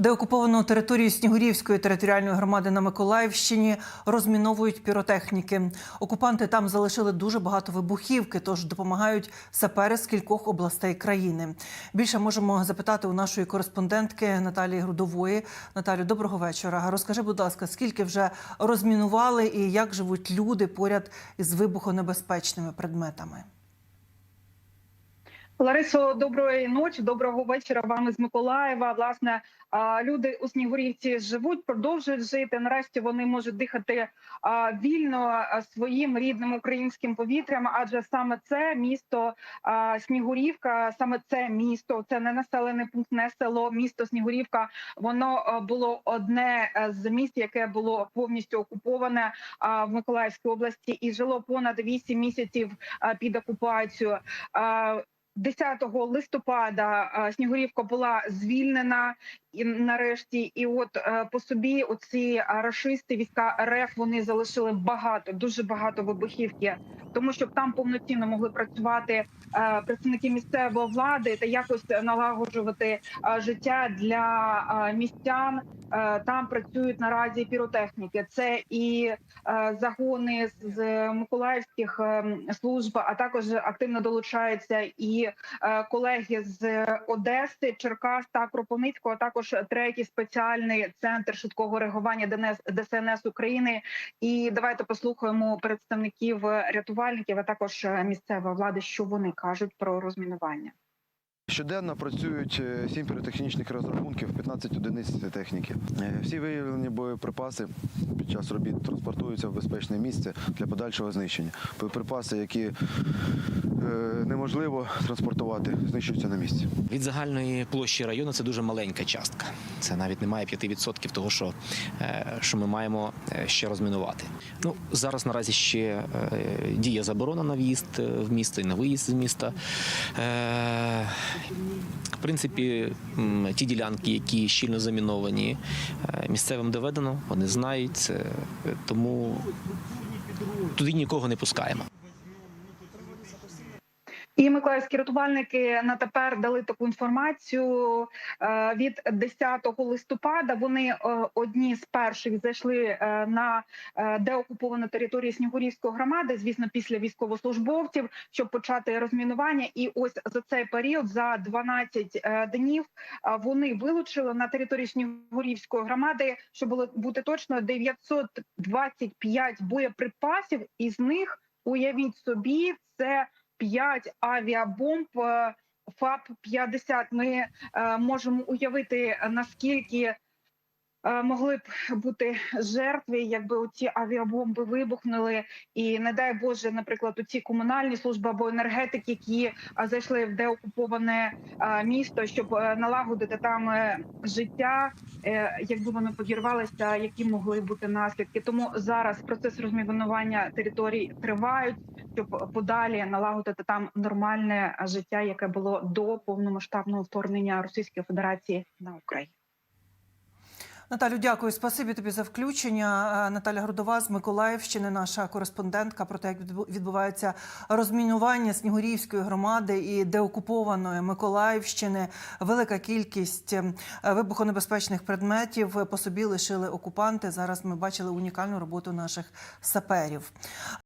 Деокуповану територію Снігурівської територіальної громади на Миколаївщині розміновують піротехніки. Окупанти там залишили дуже багато вибухівки, тож допомагають сапери з кількох областей країни. Більше можемо запитати у нашої кореспондентки Наталії Грудової. Наталю, доброго вечора. Розкажи, будь ласка, скільки вже розмінували і як живуть люди поряд із вибухонебезпечними предметами? Ларисо, доброї ночі, доброго вечора вам із Миколаєва. Власне, люди у Снігурівці живуть, продовжують жити. Нарешті вони можуть дихати вільно своїм рідним українським повітрям. Адже саме це місто Снігурівка, саме це місто, це не населений пункт, не село, місто Снігурівка. Воно було одне з міст, яке було повністю окуповане в Миколаївській області, і жило понад 8 місяців під окупацією. А, 10 листопада Снігурівка була звільнена і нарешті, і от е, по собі оці рашисти війська РФ вони залишили багато, дуже багато вибухівки, тому щоб там повноцінно могли працювати е, представники місцевої влади та якось налагоджувати е, життя для містян. Там працюють наразі піротехніки. Це і загони з- миколаївських е, служб, а також активно долучаються і е, колеги з Одеси, Черкас та Кропивницького, а також третій спеціальний центр швидкого реагування ДНС ДСНС України. І давайте послухаємо представників рятувальників, а також місцевої влади, що вони кажуть про розмінування. Щоденно працюють е, 7 піротехнічних розрахунків, 15 одиниць техніки. Е, Всі виявлені боєприпаси під час робіт транспортуються в безпечне місце для подальшого знищення. Боєприпаси, які неможливо транспортувати, знищуються на місці. Від загальної площі району це дуже маленька частка. Це навіть немає 5% того, що, е, що ми маємо е, ще розмінувати. Ну зараз наразі ще е, діє заборона на в'їзд е, в місто і на виїзд з міста. Е, В принципі, ті ділянки, які щільно заміновані, е, місцевим доведено, вони знають е, тому туди нікого не пускаємо. І миколаївські рятувальники на тепер дали таку інформацію е, від 10 листопада. Вони е, одні з перших зайшли е, на деокуповану територію Снігурівської громади, звісно, після військовослужбовців, щоб почати розмінування. І ось за цей період, за 12 е, днів, вони вилучили на території Снігурівської громади, щоб було бути точно 925 боєприпасів. Із них уявіть собі, це 5 авіабомб е, ФАП-50. Ми е, можемо уявити наскільки е, могли б бути жертви, якби ці авіабомби вибухнули, і не дай Боже, наприклад, ці комунальні служби або енергетики, які е, зайшли в деокуповане е, місто, щоб е, налагодити там життя, е, якби вони подірвалися, які могли бути наслідки. Тому зараз процес розмінування територій тривають щоб подалі налагодити там нормальне життя, яке було до повномасштабного вторгнення Російської Федерації на Україну. Наталю, дякую. Спасибі тобі за включення. Е, Наталя Грудова з Миколаївщини, наша кореспондентка про те, як відбувається розмінування Снігурівської громади і деокупованої Миколаївщини. Велика кількість е, вибухонебезпечних предметів по собі лишили окупанти. Зараз ми бачили унікальну роботу наших саперів.